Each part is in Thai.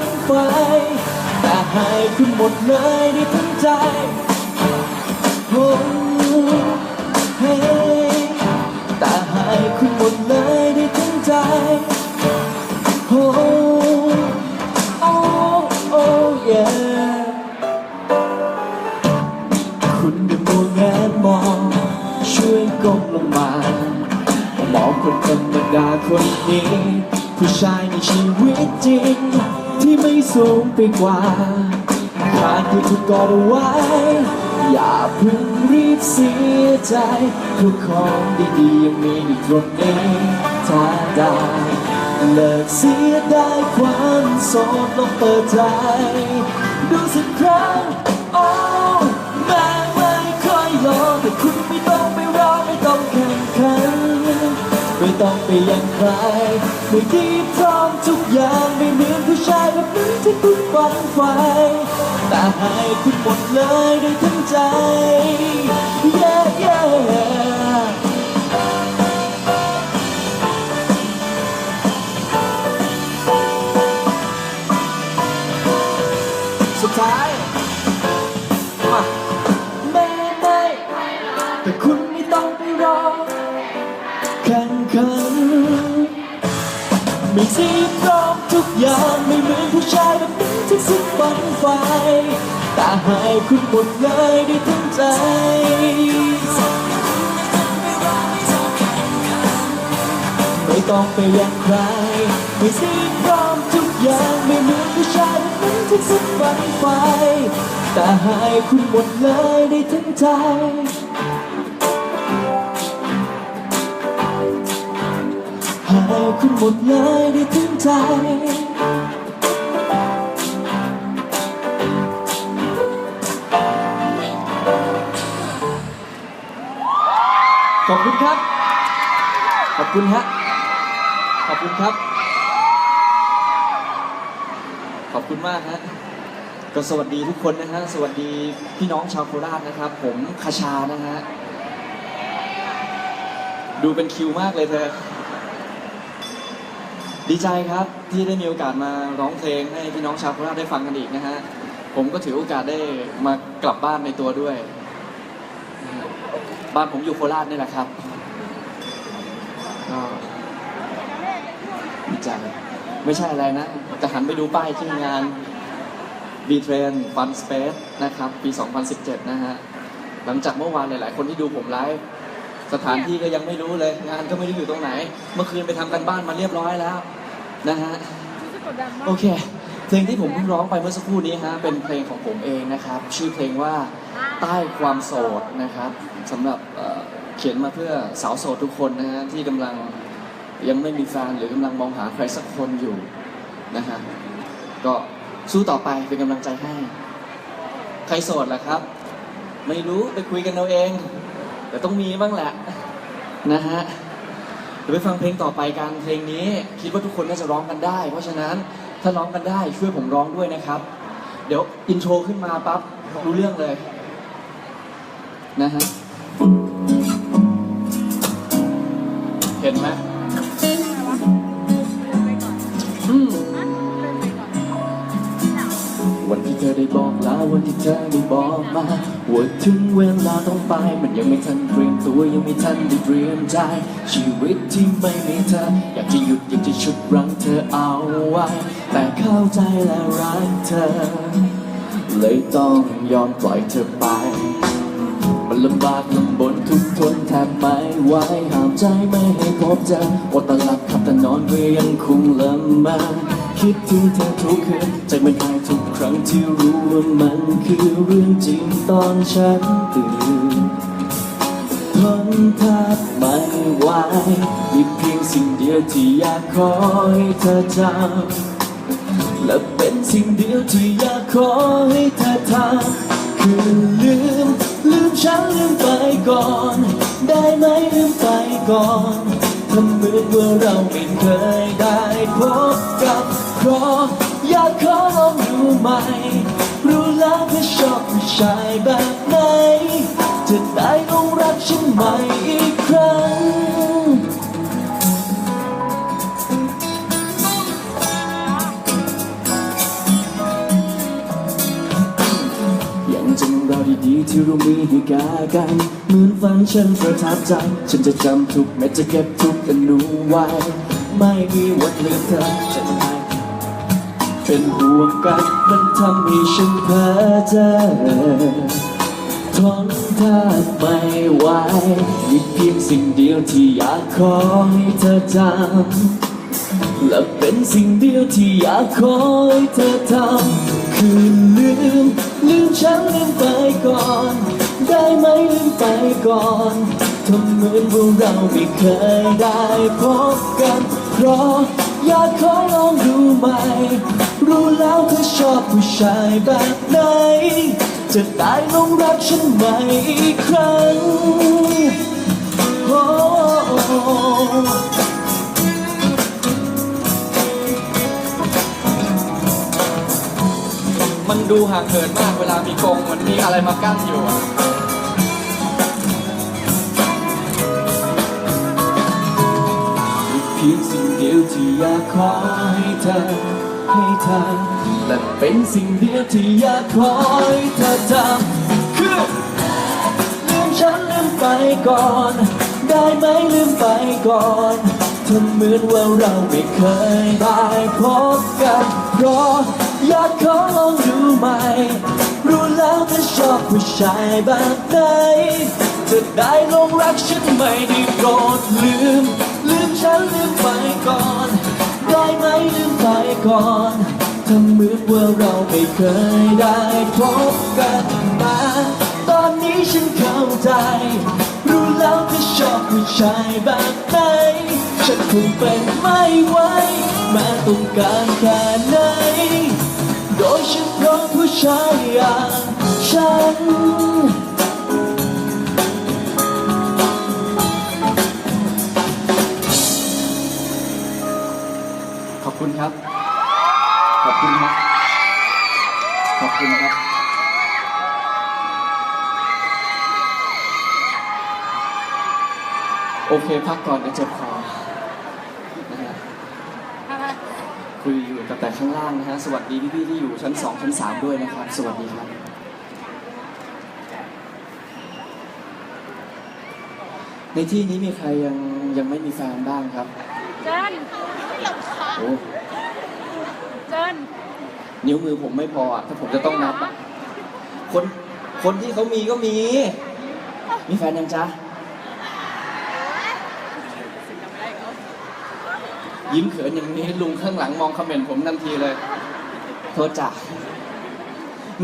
นไฟแต่ให้คุณหมดเลยได้ทั้งใจโอ้เฮ้แต่ให้คุณหมดเลยได้ทั้งใจโอ้โอ้โอ้เยคุณได้มองแงนมอง ช่วยก้มลงมามองคนธรรมดาคนนี้ ผู้ชายในชีวิตจริง ที่ไม่สูงไปกว่าขาดที่คุณกอดไว้ อย่าเพิ่งรีบเสียใจ ทุกของดีๆยังมีอยู่ตรงนี้ถ้าได้เลิกเสียได้ความโสดลองเปิดใจ ดูสักครั้งโอ้แม้ไม่ค่อยรอแต่คุณไม่ต้องไปรอไม่ต้องแข่งขันไม่ต้องไปยังใครไม่ดีพร้อมทุกอย่างไม่เหมือน ผู้ชายแบบนี้ที่คุณฝันไฟแต่ให้คุณหมดเลยได้ทั้งใจ yeah, yeah. สุดท้ายมาแม่ไม่แต่คุณไม่ต้องไปรอแข่งขันม่ทีพร้อมทุกอย่างม ชายแบบนี้ที่สุดฝันไฟแต่ให้คุณหมดเลยด้ทั้งใจไม่ต้องไปยังใครไม่ซีพร้อมทุกอย่างไม่เหมือนผู้ชายแบบนั้ที่สุดฝันไฟแต่ให้คุณหมดเลยได้ทั้งใจให้คุณหมดเลยได้ทั้งใจ ขอบคุณครับ ขอบคุณฮะ ขอบคุณครับ ขอบคุณมากฮะ ก็สวัสดีทุกคนนะฮะ สวัสดีพี่น้องชาวโคราชนะครับ ผมคชานะฮะ ดูเป็นคิวมากเลยเธอ ดีใจครับที่ได้มีโอกาสมาร้องเพลงให้พี่น้องชาวโคราชได้ฟังกันอีกนะฮะ ผมก็ถือโอกาสได้มากลับบ้านในตัวด้วย บ้านผมอยู่โคราชนี่แหละครับก็ดีใจไม่ใช่อะไรนะจะหันไปดูป้ายที่งาน b t r a i n Fun Space นะครับ ปี 2017 นะฮะ หลังจากเมื่อวานหลาย ๆ คนที่ดูผมไลฟ์สถานที่ก็ยังไม่รู้เลย งานก็ไม่รู้อยู่ตรงไหน เมื่อคืนไปทำกันบ้านมาเรียบร้อยแล้ว นะฮะ โอเค เพลงที่ผมเพิ่งร้องไปเมื่อสักครู่นี้ฮะเป็นเพลงของผมเองนะครับ ชื่อเพลงว่าใต้ความโสดนะครับสำหรับเอ่อเขียนมาเพื่อสาวโสดทุกคนนะฮะที่กำลังยังไม่มีแฟนหรือกำลังมองหาใครสักคนอยู่นะฮะก็สู้ต่อไปเป็นกำลังใจให้ ใครโสดล่ะครับ ไม่รู้ไปคุยกันเอาเอง แต่ต้องมีบ้างแหละนะฮะ เดี๋ยวไปฟังเพลงต่อไปกันเพลงนี้คิดว่าทุกคนน่าจะร้องกันได้ เพราะฉะนั้น ถ้าร้องกันได้ช่วยผมร้องด้วยนะครับ เดี๋ยวอินโทรขึ้นมาปั๊บรู้เรื่องเลย นะฮะ เห็นไหมอืม วันที่เธอได้บอกมาว่าถึงเวลาต้องไป มันยังไม่ทันเตรียมตัวยังไม่ทันได้เตรียมใจ ชีวิตที่ไม่มีเธอ อยากจะหยุดอยากจะชุดรั้งเธอเอาไว้ แต่เข้าใจและรักเธอ เลยต้องยอมปล่อยเธอไป มันลำบากลำบนทุกทนแทบไม่ไหวห้ามใจไม่ให้พบเจออดตาหลับขับแต่นอนก็ยังคงละเมา คิดถึงเธอทุกคืนใจมันหายทุกครั้งที่รู้ว่ามันคือเรื่องจริงตอนฉันตื่นทนแทบไม่ไหวมีเพียงสิ่งเดียวที่อยากขอให้เธอจำและเป็นสิ่งเดียวที่อยากขอให้เธอทำคือลืมลืมฉันลืมไปก่อน ได้ไหมลืมไปก่อน ทำเหมือนว่าเราไม่เคยได้พบกันเพราะอยากขอลองดูใหม่ รู้แล้วว่าชอบผู้ชายแบบไหนจะได้ลงรักฉันใหม่อีก ดีที่เรามีให้แก่กันเหมือนฝันฉันประทับใจ ฉันจะจำทุกเม็ดจะเก็บทุกอนุไว้ ไม่มีวันลืมเธอจะไม่เป็นห่วงกันมันทำให้ฉันเพ้อเจอทนทานไม่ไหวมีเพียงสิ่งเดียวที่อยากขอให้เธอจำและเป็นสิ่งเดียวที่อยากขอให้เธอทำคือลืม ลืมฉันลืมไปก่อน ได้ไหมลืมไปก่อนทำเหมือนว่าเราไม่เคยได้พบกัน เพราะอยากขอลองดูใหม่ รู้แล้วเธอชอบผู้ชายแบบไหน จะได้ลงรักฉันใหม่อีกครั้งโอ้ มันดูห่างเหินมากเวลามีกรงมันมีอะไรมากั้นอยู่อะเพียงสิ่งเดียวที่อยากขอให้เธอให้เธอและเป็นสิ่งเดียวที่อยากขอให้เธอทำคือลืมฉันลืมไปก่อน ได้ไหมลืมไปก่อน ทำเหมือนว่าเราไม่เคยได้พบกันเพราะอยากขอลองดูใหม่ รู้แล้วเธอชอบผู้ชายแบบไหนจะได้ลงรักฉันไม่ได้โปรดลืม ลืมฉันลืมไปก่อน ได้ไหมลืมไปก่อนทำเหมือนว่าเราไม่เคยได้พบกันมาตอนนี้ฉันเข้าใจ รู้แล้วเธอชอบผู้ชายแบบไหน ฉันคงเป็นไม่ไหวแม้ต้องการแค่ไหน โดยเฉพาะผู้ชายอย่างฉัน ขอบคุณครับ ขอบคุณครับ ขอบคุณครับโอเค พักก่อนเดี๋ยวเจ็บคอนะฮะ คุยอยู่กับแต่ข้างล่างนะฮะสวัสดีพี่ๆที่อยู่ชั้น 2 ชั้น 3 ด้วยนะครับ สวัสดีครับในที่นี้มีใครยังยังไม่มีแฟนบ้างครับ เจิ้นโอ้เจิ้นนิ้วมือผมไม่พออะถ้าผมจะต้องนับอะคนคนที่เขามีก็มี มีแฟนยังจ๊ะ ยิ้มเขินอย่างนี้ลุงข้างหลังมองคอมเมนต์ผมทันทีเลย โทษจ้ะ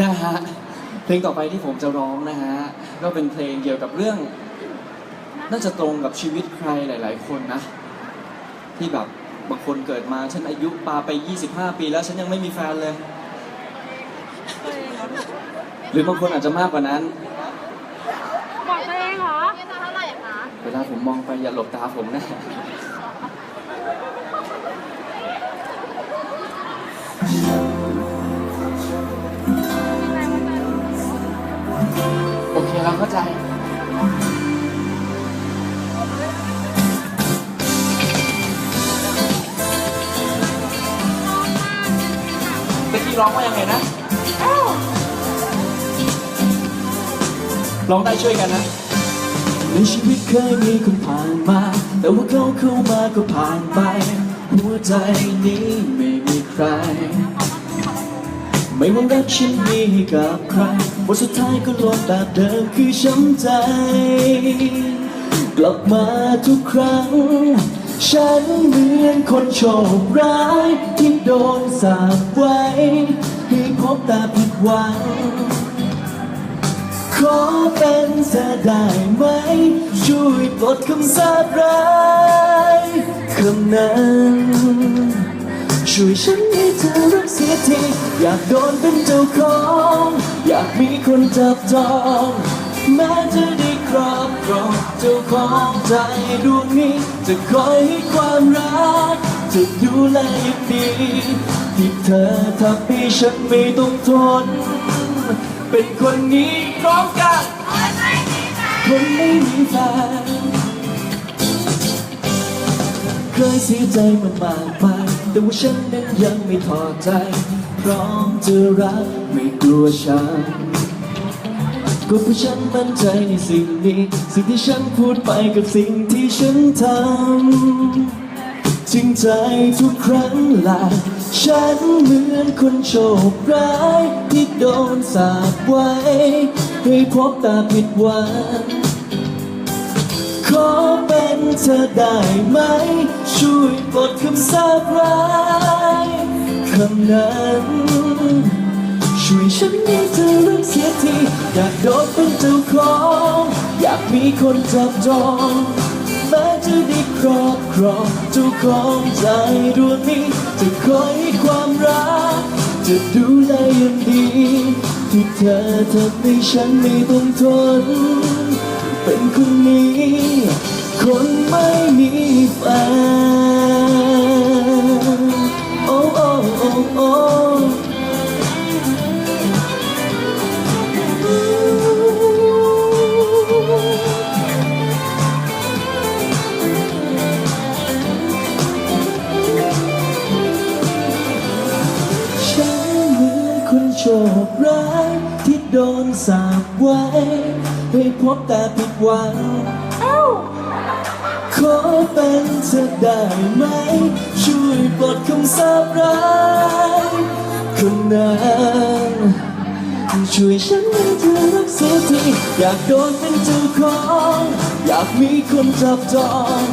นะฮะเพลงต่อไปที่ผมจะร้องนะฮะก็เป็นเพลงเกี่ยวกับเรื่อง น่าจะตรงกับชีวิตใครหลาย ๆ คนนะ ที่แบบบางคนเกิดมาฉันอายุปาไป 25 ปีแล้วฉันยังไม่มีแฟนเลย หรือบางคนอาจจะมากกว่านั้นบอกตัวเองเหรอนี่จะเท่าไหร่คะเวลาผมมองไปอย่าหลบตาผมนะ โอเคเราเข้าใจเมื่อกี้ร้องว่ายังไงนะ ร้องได้ช่วยกันนะ ในชีวิตเคยมีคนผ่านมา แต่ว่าเขาเข้ามาก็ผ่านไป หัวใจนี้ไม่มีใคร ไม่ว่ารักฉันมีให้กับใครวันสุดท้ายก็ลงแบบเดิมคือช้ำใจ กลับมาทุกครั้ง ฉันเหมือนคนโชคร้ายที่โดนสาปไว้ให้พบแต่ผิดหวัง ขอเป็นเธอได้ไหม ช่วยปลดคำสาปร้ายคำนั้น ช่วยฉัน เธอรักเสียทีอยากโดนเป็นเจ้าของ อยากมีคนจับจอง แม้จะได้ครอบครองเจ้าของใจดวงนี้ จะคอยให้ความรัก จะดูแลอย่างดีที่เธอทำให้ฉันไม่ต้องทน เป็นคนนี้พร้อมกันคนไม่มีแฟน เคยเสียใจมันมากมายแต่ว่าฉันนั้นยังไม่ถอใจ พร้อมจะรักไม่กลัวฉันก็เพราะฉันมั่นใจในสิ่งนี้ สิ่งที่ฉันพูดไปกับสิ่งที่ฉันทำจริงใจทุกครั้งหละฉันเหมือนคนโชคร้ายที่โดนสาปไว้ ให้พบตาผิดหวัง ขอเป็นเธอได้ไหม ช่วยปลดคำสาปร้ายคำนั้นช่วยฉันให้เธอเลิกเสียทีอยากโดดเป็นเจ้าของ อยากมีคนจับจองแม้จะได้ครอบครองเจ้าของใจดวงนี้จะคอยให้ความรัก จะดูแลอย่างดี ที่เธอทำให้ฉันไม่ต้องทน เป็นคนนี้ คนไม่มีแฟนโอ้โอ้โอ้โอ้ฉันเหมือนคนโชคร้ายที่โดนสาปไว้ ให้พบแต่ผิดหวังขอเป็นเธอได้ไหม ช่วยปลดคำสาปร้ายคนนั้นช่วยฉันให้เธอรักเสียทีอยากโดนเป็นเจ้าของ อยากมีคนจับจอง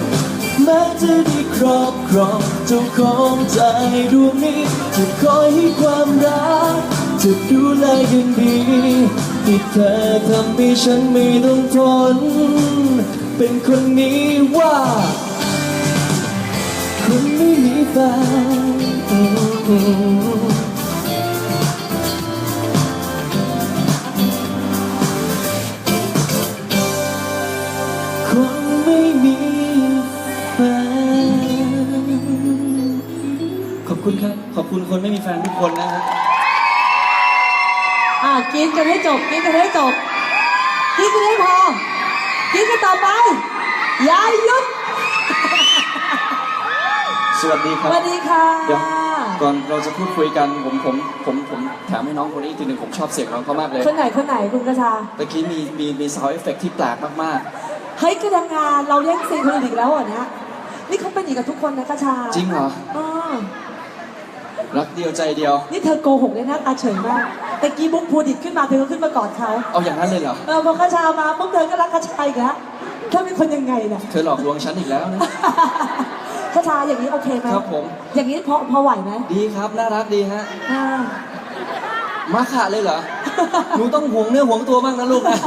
แม้จะได้ครอบครองเจ้าของใจดวงนี้จะคอยให้ความรักจะดูแลอย่างดี ที่เธอทำให้ฉันไม่ต้องทน เป็นคนนี้ว่าคนไม่มีแฟนคนไม่มีแฟนขอบคุณครับ ขอบคุณคนไม่มีแฟนทุกคนนะครับ กินกันให้จบกินกันให้จบกินกันให้พอกินกันต่อไปอย่าหยุดสวัสดีคสรับ วัสดีค่ะเดี๋ยว ก่อนเราจะพูดคุยกันผมผมผมผมถามให้น้องคนนี้อีกทีหนึ่งผมชอบเสียงน้องเขามากเลยคนไหนคนไหนคุณกระชาเมื่อกี้มีมีมีซาวเอฟเฟกที่แปลกมากเฮ้ยกระดังงานเราเล่นซีนคนอื่นอีกแล้วเหรอเนี่ยนี่เขาเป็นอีกกับทุกคนนะกระชาๆ จริงเหรออ๋อ รักเดียวใจเดียว นี่เธอโกหกเลยนะตาเฉยมากแต่กี้บุ๊กพูดิตขึ้นมาเธอก็ขึ้นมากอดเขาเอาอย่างนั้นเลยเหรอเออพอกระชามาปุ๊บเธอก็รักกระชาอีกแล้วเธอเป็นคนยังไงเนี่ยเธอหลอกลวงฉันอีกแล้วนะกระชาอย่างนี้โอเคไหมครับผม อย่างนี้พอพอไหวไหมดีครับน่ารักดีฮะอ่ามาขะเลยเหรอหนูต้องห่วงเนื้อห่วงตัวบ้างนะลูกนะ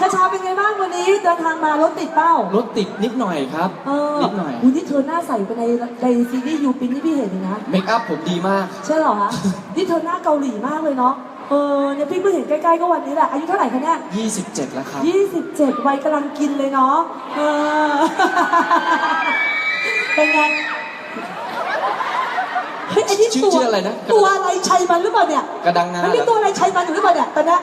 กระชาเป็นไงบ้างวันนี้เดินทางมารถติดเป้ารถติดนิดหน่อยครับ เออนิดหน่อย อุ้ยนี่เธอหน้าใสไปในในซีรีส์ยูปินที่พี่เห็นเลยนะ เมคอัพผมดีมาก ใช่เหรอคะนี่เธอหน้าเกาหลีมากเลยเนาะ เออเนี่ยพี่เพิ่งเห็นใกล้ๆก็วันนี้แหละ อายุเท่าไหร่คะเนี่ย27 แล้วครับยี่สิบเจ็ดวัยกำลังกินเลยเนาะ เออ เป็นไงเฮ้ยไอ้นี่ชื่อตัวชื่ออะไรนะ ตัวอะไรชัยมันหรือเปล่าเนี่ยกระดังงามันเหมีรอตัวอะไรชัยมันอยู่หรือเปล่าเนี่ยตอนเนี้ย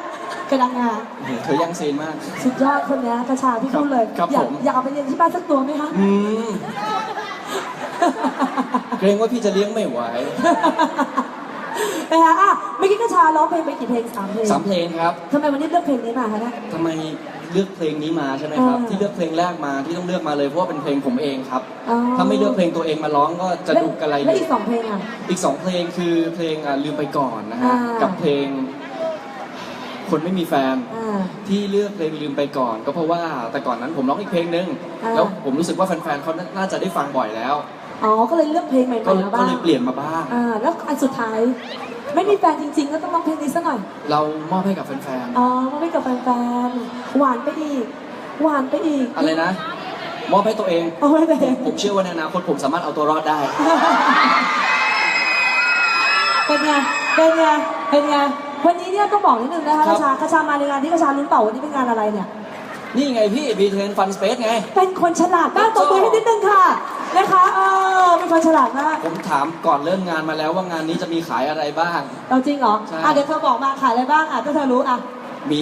กระดังงาโอ้โหเธอยังซีนมาก สุดยอดคนเนี้ยกระชาพี่พูดเลย ครับอยากผม อยากเอาไปเลี้ยงที่บ้านสักตัวไหมคะ อืมเกรงว่าพี่จะเลี้ยงไม่ไหวนะคะอะเมื่อกี้กระชาร้องเพลงไปกี่เพลงสามเพลงสามเพลงครับทำไมวันนี้เลือกเพลงนี้มาคะเนี่ย ทำไมเลือกเพลงนี้มาใช่ไหมครับ อ่าที่เลือกเพลงแรกมาที่ต้องเลือกมาเลยเพราะว่าเป็นเพลงผมเองครับ อ๋อ ถ้าไม่เลือกเพลงตัวเองมาร้องก็จะดูกระไร แล้วออียู่กสองเพลงอะ อีกสองเพลงคือเพลงอะลืมไปก่อนนะฮะ อ่ากักับเพลง คนไม่มีแฟน อ่า ที่เลือกเพลงลืมไปก่อน ก็เพราะว่าแต่ก่อนนั้นผมร้องอีกเพลงนึง อ่า แล้วผมรู้สึกว่าแฟนๆเขาน่าจะได้ฟังบ่อยแล้ว อ๋อ ก็เลยเลือกเพลงใหม่ก็ๆเลยมาก็บ้างเลยเปลี่ยนมาบ้าง อ่า แล้วอันสุดท้าย ไม่มีแฟนจริง ๆ ก็ต้องร้องเพลงนี้ซะหน่อย เรามอบให้กับแฟนอ๋อมาไม่กับแฟนๆ หวานไปอีก หวานไปอีกๆอะไรนะ มอบให้ตัวเอง เอาไว้เลยผมเชื่อว่าในอนาคตผมสามารถเอาตัวรอดได้ เป็นไง เป็นไง เป็นไง วันนี้เนี่ยต้องบอกนิดนึงนะคะครักบ ระชากระชามาในงานที่กระชาลุ้นเปล่าวันนี้เป็นงานอะไรเนี่ย นี่ไงพี่บีเทนฟันสเปซไง เป็นคนฉลาดมากตบมือให้นิดนึงค่ะนะคะเออเป็นคนฉลาดมากผมถามก่อนเริ่มงานมาแล้วว่างานนี้จะมีขายอะไรบ้างเราจริงเหรอใช่ อะเดี๋ยวเธอบอกมาขายอะไรบ้างอะถ้าเธอรู้อะ มี